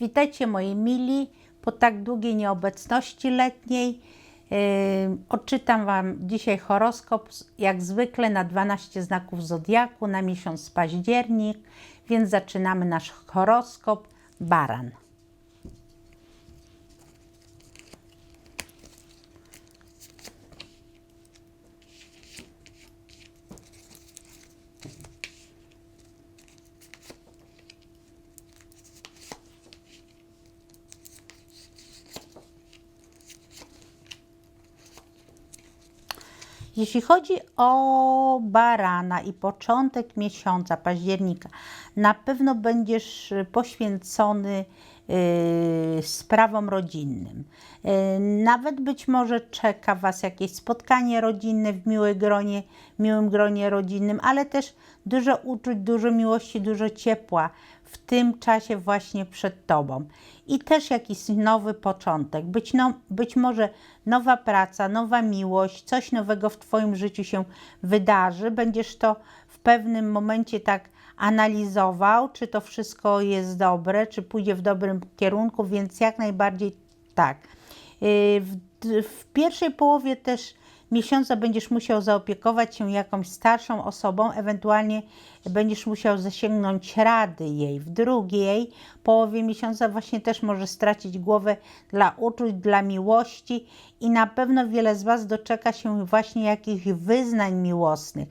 Witajcie moi mili po tak długiej nieobecności letniej. Yy, odczytam Wam dzisiaj horoskop, jak zwykle na 12 znaków zodiaku na miesiąc październik, więc zaczynamy nasz horoskop. Baran. Jeśli chodzi o barana i początek miesiąca października, na pewno będziesz poświęcony yy, sprawom rodzinnym. Yy, nawet być może czeka Was jakieś spotkanie rodzinne w miłej gronie, miłym gronie rodzinnym, ale też dużo uczuć, dużo miłości, dużo ciepła w tym czasie właśnie przed Tobą. I też jakiś nowy początek, być, no, być może nowa praca, nowa miłość, coś nowego w Twoim życiu się wydarzy. Będziesz to w pewnym momencie tak analizował, czy to wszystko jest dobre, czy pójdzie w dobrym kierunku, więc jak najbardziej tak. Yy, w, w pierwszej połowie też miesiąca będziesz musiał zaopiekować się jakąś starszą osobą, ewentualnie będziesz musiał zasięgnąć rady jej. W drugiej połowie miesiąca właśnie też może stracić głowę dla uczuć, dla miłości i na pewno wiele z Was doczeka się właśnie jakichś wyznań miłosnych.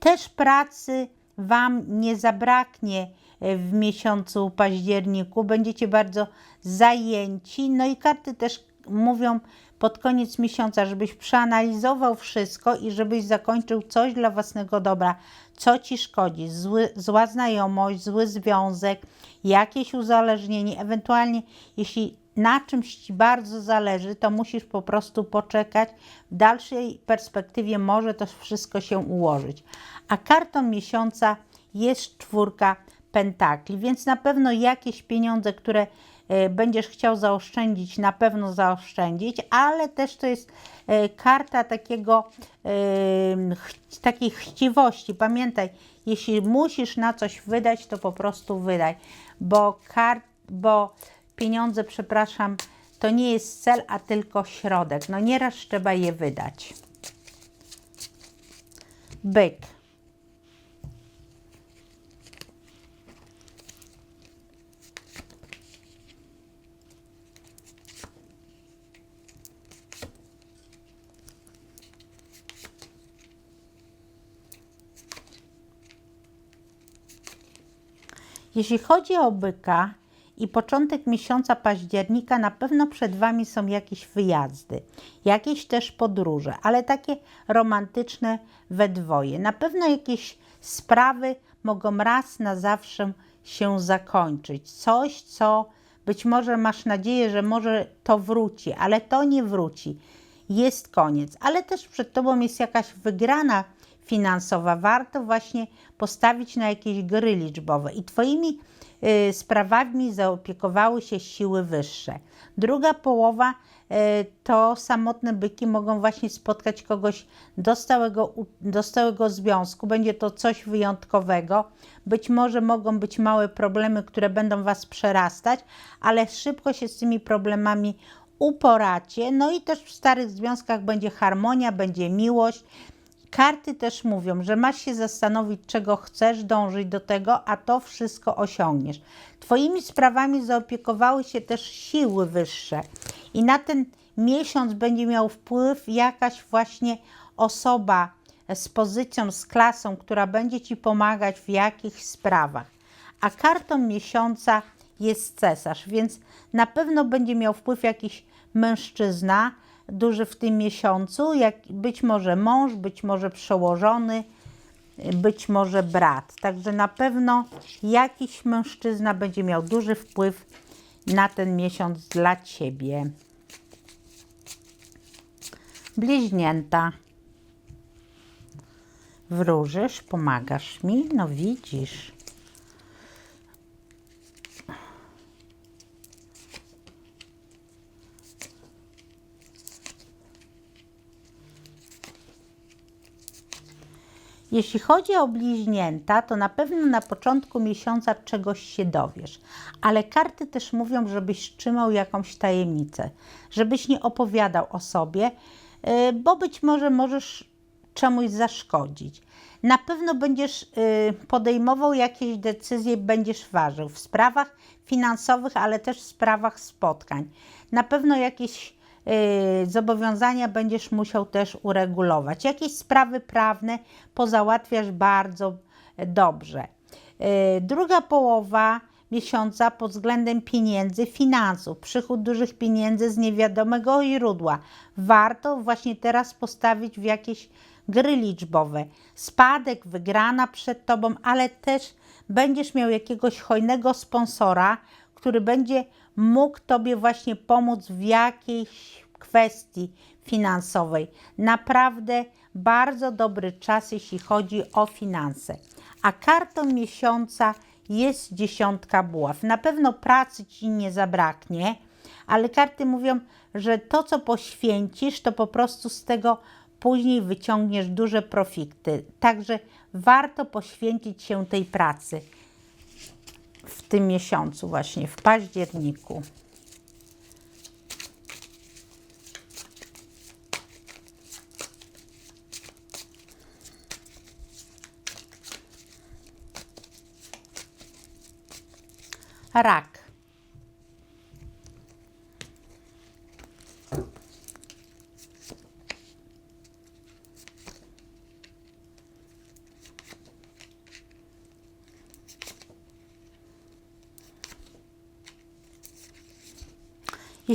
Też pracy Wam nie zabraknie w miesiącu październiku, będziecie bardzo zajęci. No i karty też mówią pod koniec miesiąca, żebyś przeanalizował wszystko i żebyś zakończył coś dla własnego dobra, co ci szkodzi, zły, zła znajomość, zły związek, jakieś uzależnienie, ewentualnie jeśli na czymś ci bardzo zależy, to musisz po prostu poczekać. W dalszej perspektywie może to wszystko się ułożyć. A kartą miesiąca jest czwórka pentakli, więc na pewno jakieś pieniądze, które będziesz chciał zaoszczędzić, na pewno zaoszczędzić, ale też to jest e, karta takiego, takiej chciwości. Pamiętaj, jeśli musisz na coś wydać, to po prostu wydaj, bo, kart, bo pieniądze, przepraszam, to nie jest cel, a tylko środek. No nieraz trzeba je wydać. Byk. Jeśli chodzi o byka i początek miesiąca października, na pewno przed Wami są jakieś wyjazdy, jakieś też podróże, ale takie romantyczne we dwoje. Na pewno jakieś sprawy mogą raz na zawsze się zakończyć. Coś, co być może masz nadzieję, że może to wróci, ale to nie wróci. Jest koniec, ale też przed Tobą jest jakaś wygrana finansowa. Warto właśnie postawić na jakieś gry liczbowe i Twoimi y, sprawami zaopiekowały się siły wyższe. Druga połowa y, to samotne byki mogą właśnie spotkać kogoś do stałego, do stałego związku. Będzie to coś wyjątkowego. Być może mogą być małe problemy, które będą Was przerastać, ale szybko się z tymi problemami uporacie. No i też w starych związkach będzie harmonia, będzie miłość, Karty też mówią, że masz się zastanowić, czego chcesz, dążyć do tego, a to wszystko osiągniesz. Twoimi sprawami zaopiekowały się też siły wyższe i na ten miesiąc będzie miał wpływ jakaś właśnie osoba z pozycją, z klasą, która będzie Ci pomagać w jakichś sprawach. A kartą miesiąca jest cesarz, więc na pewno będzie miał wpływ jakiś mężczyzna, duży w tym miesiącu, jak być może mąż, być może przełożony, być może brat. Także na pewno jakiś mężczyzna będzie miał duży wpływ na ten miesiąc dla Ciebie. Bliźnięta. Wróżysz, pomagasz mi? No widzisz. Jeśli chodzi o bliźnięta, to na pewno na początku miesiąca czegoś się dowiesz, ale karty też mówią, żebyś trzymał jakąś tajemnicę, żebyś nie opowiadał o sobie, yy, bo być może możesz czemuś zaszkodzić. Na pewno będziesz yy, podejmował jakieś decyzje, będziesz ważył w sprawach finansowych, ale też w sprawach spotkań. Na pewno jakieś zobowiązania będziesz musiał też uregulować. Jakieś sprawy prawne pozałatwiasz bardzo dobrze. Yy, druga połowa miesiąca pod względem pieniędzy, finansów, przychód dużych pieniędzy z niewiadomego źródła. Warto właśnie teraz postawić w jakieś gry liczbowe. Spadek, wygrana przed tobą, ale też będziesz miał jakiegoś hojnego sponsora, który będzie mógł tobie właśnie pomóc w jakiejś kwestii finansowej. Naprawdę bardzo dobry czas, jeśli chodzi o finanse. A kartą miesiąca jest dziesiątka buław. Na pewno pracy ci nie zabraknie, ale karty mówią, że to, co poświęcisz, to po prostu z tego później wyciągniesz duże profity. Także warto poświęcić się tej pracy w tym miesiącu, właśnie w październiku. Rak.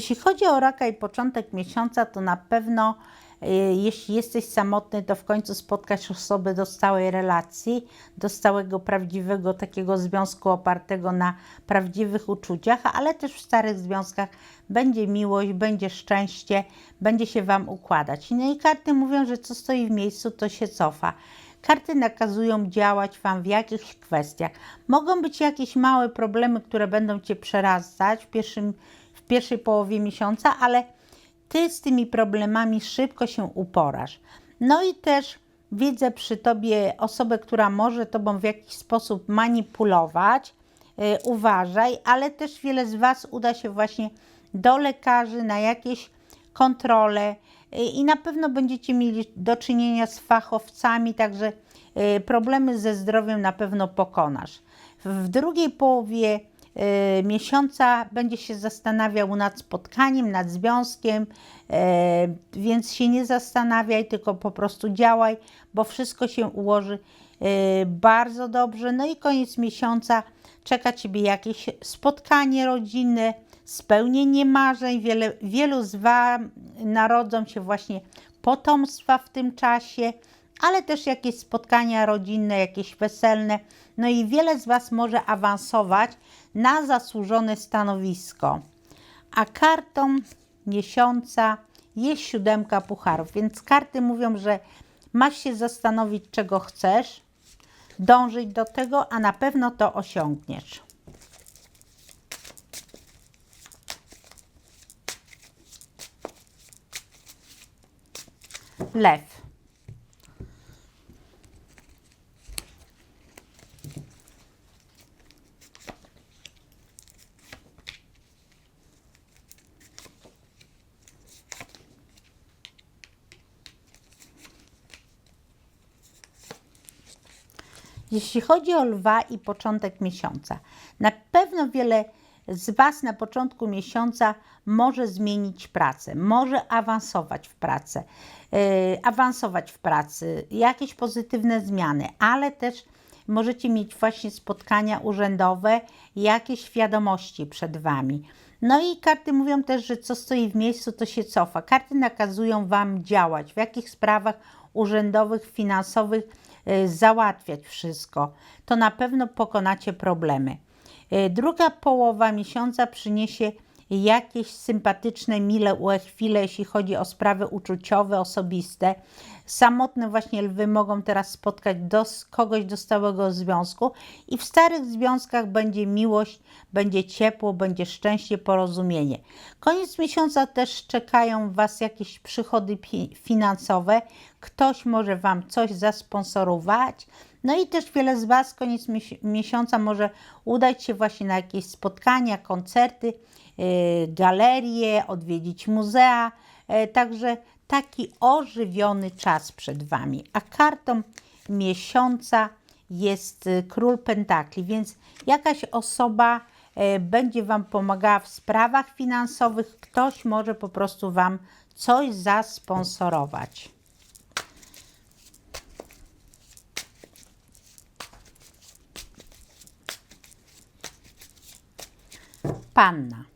Jeśli chodzi o raka i początek miesiąca, to na pewno y, jeśli jesteś samotny, to w końcu spotkasz osobę do stałej relacji, do stałego, prawdziwego takiego związku opartego na prawdziwych uczuciach, ale też w starych związkach będzie miłość, będzie szczęście, będzie się Wam układać. No i karty mówią, że co stoi w miejscu, to się cofa. Karty nakazują działać Wam w jakichś kwestiach. Mogą być jakieś małe problemy, które będą Cię przerastać w pierwszym pierwszej połowie miesiąca, ale ty z tymi problemami szybko się uporasz. No i też widzę przy tobie osobę, która może tobą w jakiś sposób manipulować. Yy, uważaj, ale też wiele z Was uda się właśnie do lekarzy na jakieś kontrole yy, i na pewno będziecie mieli do czynienia z fachowcami, także yy, problemy ze zdrowiem na pewno pokonasz. W drugiej połowie Y, miesiąca będzie się zastanawiał nad spotkaniem, nad związkiem, y, więc się nie zastanawiaj, tylko po prostu działaj, bo wszystko się ułoży y, bardzo dobrze. No i koniec miesiąca czeka Ciebie jakieś spotkanie rodzinne, spełnienie marzeń. Wiele, wielu z Wam narodzą się właśnie potomstwa w tym czasie ale też jakieś spotkania rodzinne, jakieś weselne. No i wiele z Was może awansować na zasłużone stanowisko. A kartą miesiąca jest siódemka pucharów, więc karty mówią, że masz się zastanowić, czego chcesz, dążyć do tego, a na pewno to osiągniesz. Lew. Jeśli chodzi o lwa i początek miesiąca, na pewno wiele z Was na początku miesiąca może zmienić pracę, może awansować w pracę, yy, awansować w pracy, jakieś pozytywne zmiany, ale też możecie mieć właśnie spotkania urzędowe, jakieś wiadomości przed Wami. No i karty mówią też, że co stoi w miejscu, to się cofa. Karty nakazują Wam działać, w jakich sprawach urzędowych, finansowych załatwiać wszystko, to na pewno pokonacie problemy. Y, druga połowa miesiąca przyniesie jakieś sympatyczne, mile chwile, jeśli chodzi o sprawy uczuciowe, osobiste. Samotne właśnie lwy mogą teraz spotkać do, kogoś do stałego związku i w starych związkach będzie miłość, będzie ciepło, będzie szczęście, porozumienie. Koniec miesiąca też czekają Was jakieś przychody finansowe. Ktoś może Wam coś zasponsorować. No i też wiele z Was koniec miesiąca może udać się właśnie na jakieś spotkania, koncerty, galerie, odwiedzić muzea. Yy, także taki ożywiony czas przed Wami. A kartą miesiąca jest y, król pentakli, więc jakaś osoba y, będzie Wam pomagała w sprawach finansowych, ktoś może po prostu Wam coś zasponsorować. Panna.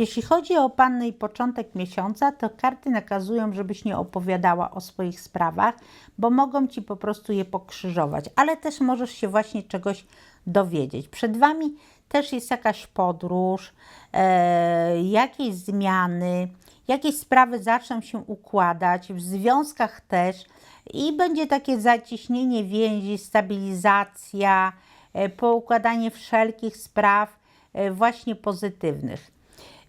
Jeśli chodzi o Pannę i początek miesiąca, to karty nakazują, żebyś nie opowiadała o swoich sprawach, bo mogą Ci po prostu je pokrzyżować, ale też możesz się właśnie czegoś dowiedzieć. Przed Wami też jest jakaś podróż, e, jakieś zmiany, jakieś sprawy zaczną się układać, w związkach też i będzie takie zaciśnienie więzi, stabilizacja, e, poukładanie wszelkich spraw e, właśnie pozytywnych.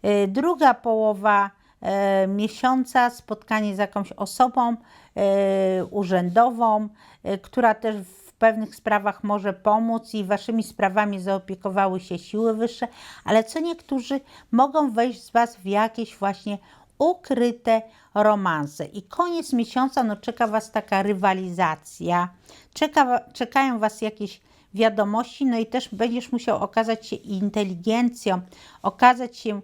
E, druga połowa e, miesiąca spotkanie z jakąś osobą e, urzędową, która też w pewnych sprawach może pomóc i waszymi sprawami zaopiekowały się siły wyższe, ale co niektórzy mogą wejść z was w jakieś właśnie ukryte romanse. I koniec miesiąca no, czeka was taka rywalizacja, czeka, czekają was jakieś wiadomości, no i też będziesz musiał okazać się inteligencją, okazać się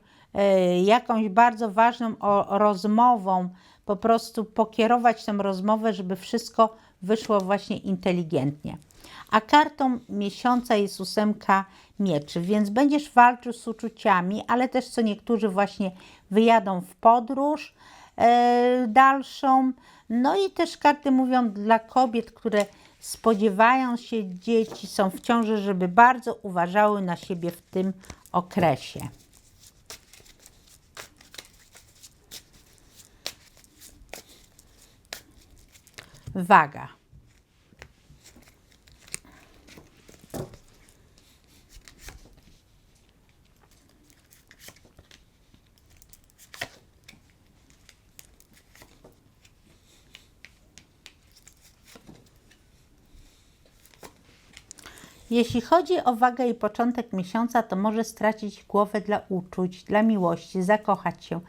jakąś bardzo ważną rozmową, po prostu pokierować tę rozmowę, żeby wszystko wyszło właśnie inteligentnie. A kartą miesiąca jest ósemka mieczy, więc będziesz walczył z uczuciami, ale też co niektórzy właśnie wyjadą w podróż e, dalszą. No i też karty mówią dla kobiet, które spodziewają się dzieci, są w ciąży, żeby bardzo uważały na siebie w tym okresie. Waga. Jeśli chodzi o wagę i początek miesiąca, to może stracić głowę dla uczuć, dla miłości, zakochać się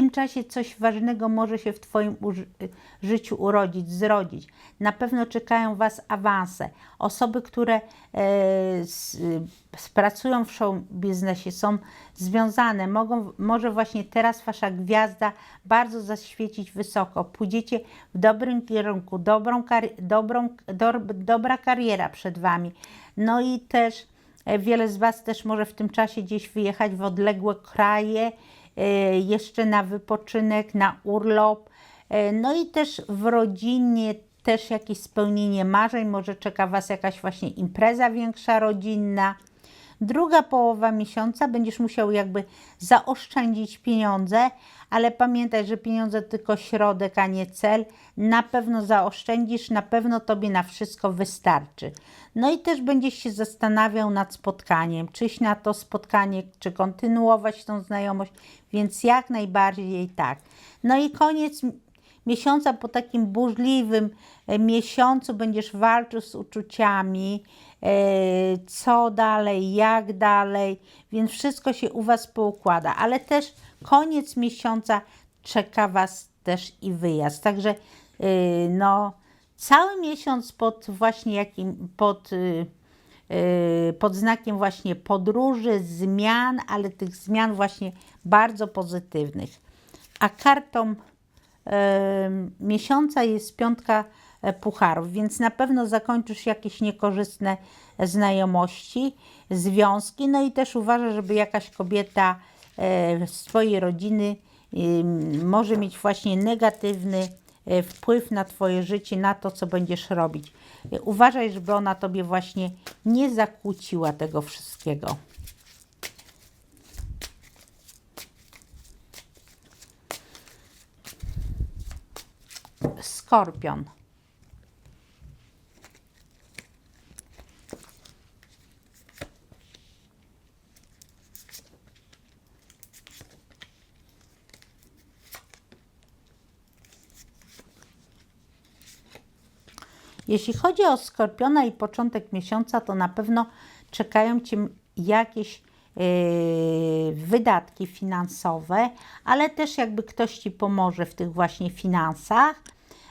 tym czasie coś ważnego może się w Twoim życiu urodzić, zrodzić. Na pewno czekają Was awanse. Osoby, które e, pracują w show biznesie, są związane, mogą, może właśnie teraz Wasza gwiazda bardzo zaświecić wysoko. Pójdziecie w dobrym kierunku, dobrą, dobrą, do, dobra kariera przed Wami. No i też e, wiele z Was też może w tym czasie gdzieś wyjechać w odległe kraje, jeszcze na wypoczynek, na urlop. E, no i też w rodzinie też jakieś spełnienie marzeń, może czeka Was jakaś właśnie impreza większa rodzinna. Druga połowa miesiąca będziesz musiał jakby zaoszczędzić pieniądze, ale pamiętaj, że pieniądze tylko środek, a nie cel. Na pewno zaoszczędzisz, na pewno Tobie na wszystko wystarczy. No i też będziesz się zastanawiał nad spotkaniem, czyś na to spotkanie, czy kontynuować tą znajomość, więc jak najbardziej tak. No i koniec miesiąca po takim burzliwym e, miesiącu będziesz walczył z uczuciami, e, co dalej, jak dalej, więc wszystko się u Was poukłada, ale też koniec miesiąca czeka Was też i wyjazd. Także e, no, cały miesiąc pod właśnie jakim, pod, pod znakiem właśnie podróży, zmian, ale tych zmian właśnie bardzo pozytywnych. A kartą miesiąca jest piątka e, pucharów, więc na pewno zakończysz jakieś niekorzystne znajomości, związki. No i też uważa, żeby jakaś kobieta e, z Twojej rodziny może mieć właśnie negatywny e, wpływ na Twoje życie, na to, co będziesz robić. Uważaj, żeby ona Tobie właśnie nie zakłóciła tego wszystkiego. Skorpion. Jeśli chodzi o skorpiona i początek miesiąca, to na pewno czekają Cię jakieś yy, wydatki finansowe, ale też jakby ktoś Ci pomoże w tych właśnie finansach.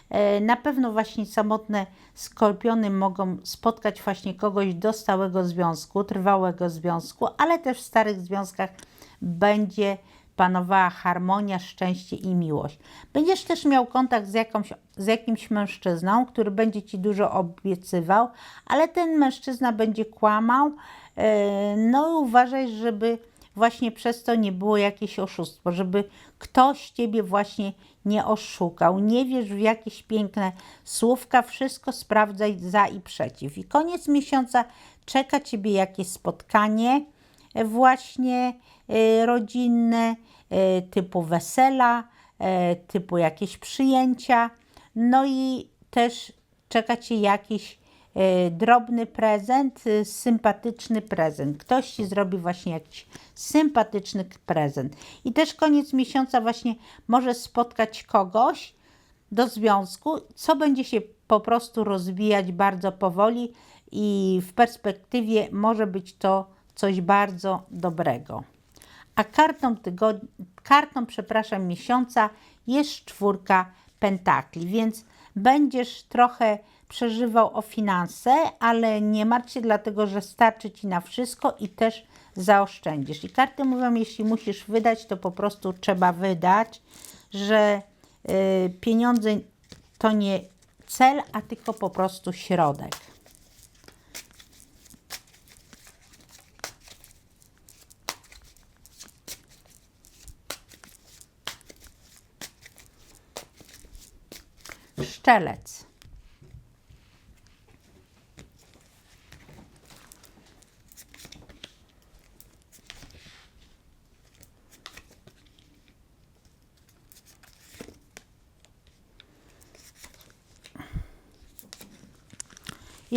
E, Na pewno właśnie samotne skorpiony mogą spotkać właśnie kogoś do stałego związku, trwałego związku, ale też w starych związkach będzie panowała harmonia, szczęście i miłość. Będziesz też miał kontakt z, jakąś, z jakimś mężczyzną, który będzie Ci dużo obiecywał, ale ten mężczyzna będzie kłamał. E, No i uważaj, żeby właśnie przez to nie było jakieś oszustwo, żeby ktoś Ciebie właśnie nie oszukał. Nie wierz w jakieś piękne słówka, wszystko sprawdzaj za i przeciw. I koniec miesiąca czeka Ciebie jakieś spotkanie e, właśnie e, rodzinne, e, typu wesela, typu jakieś przyjęcia. No i też czeka Cię jakiś drobny prezent, e, sympatyczny prezent. Ktoś Ci zrobi właśnie jakiś sympatyczny prezent. I też koniec miesiąca właśnie może spotkać kogoś do związku, co będzie się po prostu rozwijać bardzo powoli i w perspektywie może być to coś bardzo dobrego. A kartą tygodnia, kartą, przepraszam, miesiąca jest czwórka pentakli, więc będziesz trochę przeżywał o finanse, ale nie martw się, dlatego że starczy Ci na wszystko i też zaoszczędzisz. I karty mówią, jeśli musisz wydać, to po prostu trzeba wydać, że y, pieniądze to nie cel, a tylko po prostu środek. Szczelec.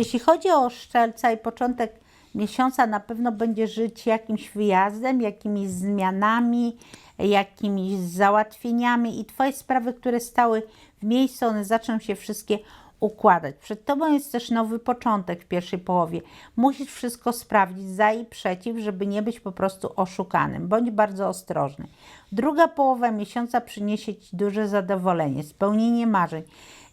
Jeśli chodzi o szczelca i początek miesiąca, na pewno będzie żyć jakimś wyjazdem, jakimiś zmianami, jakimiś załatwieniami i Twoje sprawy, które stały w miejscu, one zaczną się wszystkie układać. Przed Tobą jest też nowy początek w pierwszej połowie. Musisz wszystko sprawdzić za i przeciw, żeby nie być po prostu oszukanym. Bądź bardzo ostrożny. Druga połowa miesiąca przyniesie Ci duże zadowolenie, spełnienie marzeń.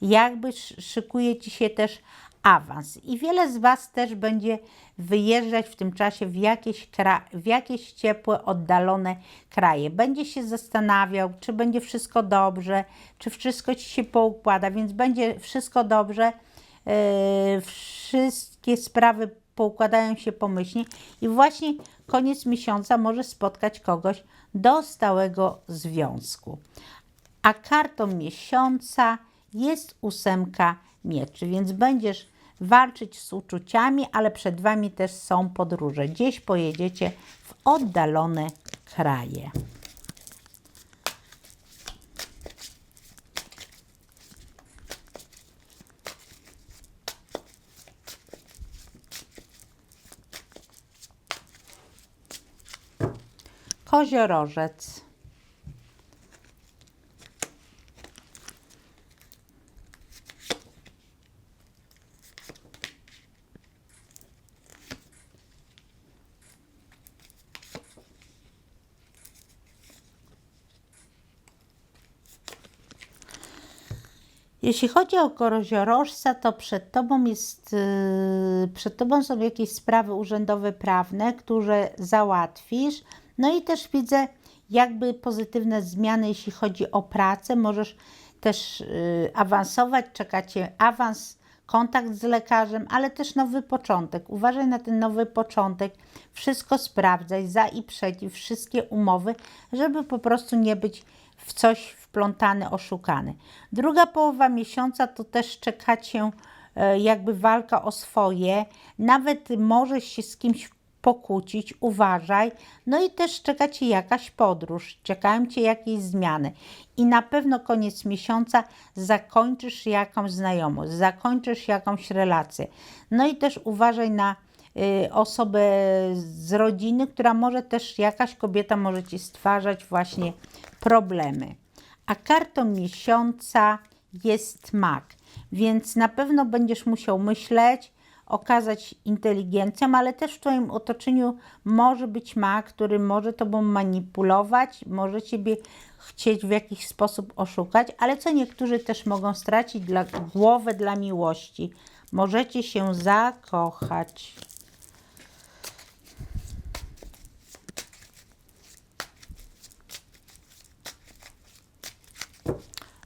Jakby sz- szykuje Ci się też awans. I wiele z Was też będzie wyjeżdżać w tym czasie w jakieś, w jakieś ciepłe, oddalone kraje. Będzie się zastanawiał, czy będzie wszystko dobrze, czy wszystko Ci się poukłada, więc będzie wszystko dobrze. Yy, wszystkie sprawy poukładają się pomyślnie i właśnie koniec miesiąca może spotkać kogoś do stałego związku. A kartą miesiąca jest ósemka mieczy, więc będziesz walczyć z uczuciami, ale przed Wami też są podróże. Gdzieś pojedziecie w oddalone kraje. Koziorożec. Jeśli chodzi o koziorożca, to przed tobą jest, yy, przed tobą są jakieś sprawy urzędowe, prawne, które załatwisz. No i też widzę jakby pozytywne zmiany, jeśli chodzi o pracę. Możesz też yy, awansować, czeka cię awans kontakt z lekarzem, ale też nowy początek. Uważaj na ten nowy początek, wszystko sprawdzaj, za i przeciw, wszystkie umowy, żeby po prostu nie być w coś wplątany, oszukany. Druga połowa miesiąca to też czeka Cię e, jakby walka o swoje, nawet możesz się z kimś pokłócić, uważaj. No i też czeka Cię jakaś podróż, czekają Cię jakieś zmiany. I na pewno koniec miesiąca zakończysz jakąś znajomość, zakończysz jakąś relację. No i też uważaj na osobę z rodziny, która może też, jakaś kobieta może Ci stwarzać właśnie problemy. A kartą miesiąca jest mak, więc na pewno będziesz musiał myśleć, okazać inteligencją, ale też w Twoim otoczeniu może być mak, który może Tobą manipulować, może Ciebie chcieć w jakiś sposób oszukać, ale co niektórzy też mogą stracić dla, głowę dla miłości. Możecie się zakochać.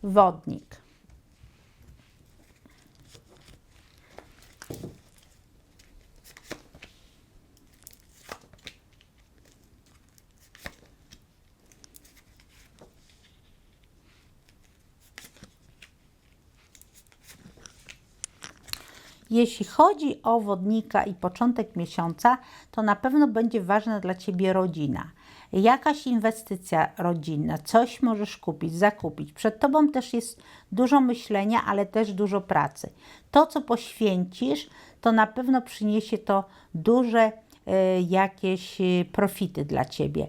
Wodnik. Jeśli chodzi o wodnika i początek miesiąca, to na pewno będzie ważna dla Ciebie rodzina. Jakaś inwestycja rodzinna, coś możesz kupić, zakupić. Przed Tobą też jest dużo myślenia, ale też dużo pracy. To, co poświęcisz, to na pewno przyniesie to duże y, jakieś y, profity dla Ciebie.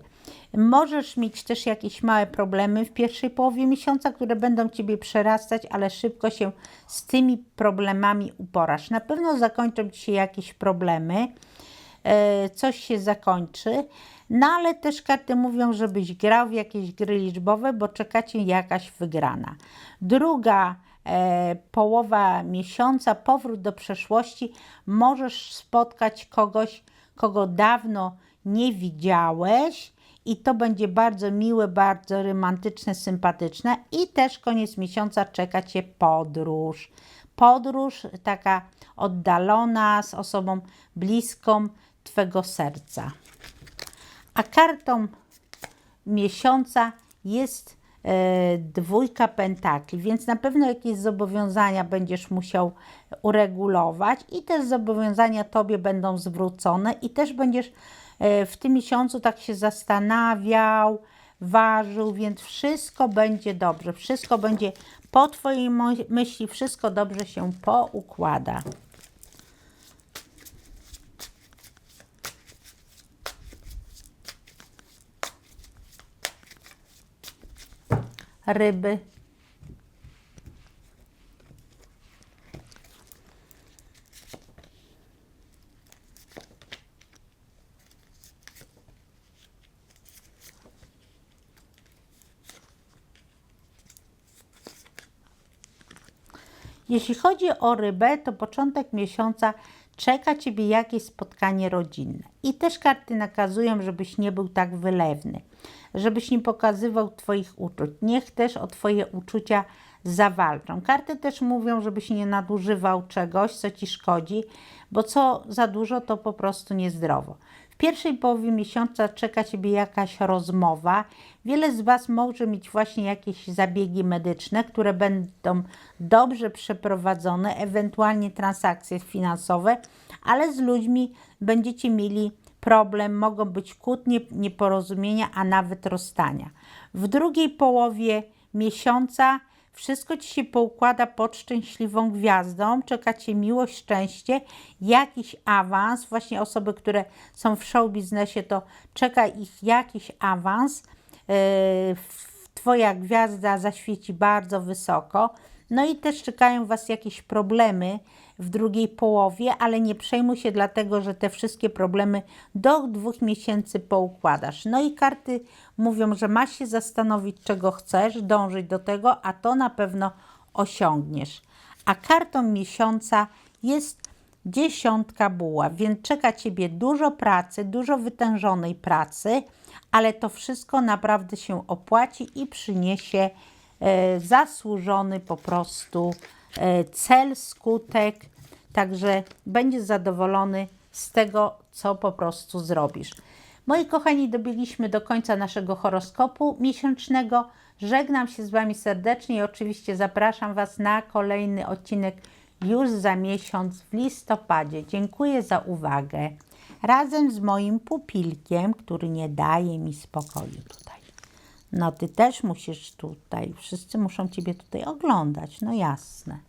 Możesz mieć też jakieś małe problemy w pierwszej połowie miesiąca, które będą Ciebie przerastać, ale szybko się z tymi problemami uporasz. Na pewno zakończą Ci się jakieś problemy, coś się zakończy, no ale też karty mówią, żebyś grał w jakieś gry liczbowe, bo czeka Cię jakaś wygrana. Druga e, połowa miesiąca, powrót do przeszłości, możesz spotkać kogoś, kogo dawno nie widziałeś, i to będzie bardzo miłe, bardzo romantyczne, sympatyczne. I też koniec miesiąca czeka Cię podróż. Podróż taka oddalona z osobą bliską Twego serca. A kartą miesiąca jest e, dwójka pentakli, więc na pewno jakieś zobowiązania będziesz musiał uregulować i te zobowiązania Tobie będą zwrócone i też będziesz E, w tym miesiącu tak się zastanawiał, ważył, więc wszystko będzie dobrze, wszystko będzie po Twojej myśli, wszystko dobrze się poukłada. Ryby. Jeśli chodzi o rybę, to początek miesiąca czeka Ciebie jakieś spotkanie rodzinne. I też karty nakazują, żebyś nie był tak wylewny, żebyś nie pokazywał Twoich uczuć. Niech też o Twoje uczucia zawalczą. Karty też mówią, żebyś nie nadużywał czegoś, co Ci szkodzi, bo co za dużo, to po prostu niezdrowo. W pierwszej połowie miesiąca czeka Ciebie jakaś rozmowa. Wiele z Was może mieć właśnie jakieś zabiegi medyczne, które będą dobrze przeprowadzone, ewentualnie transakcje finansowe, ale z ludźmi będziecie mieli problem, mogą być kłótnie, nieporozumienia, a nawet rozstania. W drugiej połowie miesiąca wszystko Ci się poukłada pod szczęśliwą gwiazdą, czeka Cię miłość, szczęście, jakiś awans, właśnie osoby, które są w show biznesie, to czeka ich jakiś awans, yy, Twoja gwiazda zaświeci bardzo wysoko, no i też czekają Was jakieś problemy w drugiej połowie, ale nie przejmuj się dlatego, że te wszystkie problemy do dwóch miesięcy poukładasz. No i karty mówią, że masz się zastanowić, czego chcesz, dążyć do tego, a to na pewno osiągniesz. A kartą miesiąca jest dziesiątka buła, więc czeka Ciebie dużo pracy, dużo wytężonej pracy, ale to wszystko naprawdę się opłaci i przyniesie e, zasłużony po prostu cel, skutek, także będziesz zadowolony z tego, co po prostu zrobisz. Moi kochani, dobiegliśmy do końca naszego horoskopu miesięcznego. Żegnam się z Wami serdecznie i oczywiście zapraszam Was na kolejny odcinek już za miesiąc w listopadzie. Dziękuję za uwagę. Razem z moim pupilkiem, który nie daje mi spokoju tutaj. No ty też musisz tutaj, wszyscy muszą Ciebie tutaj oglądać, no jasne.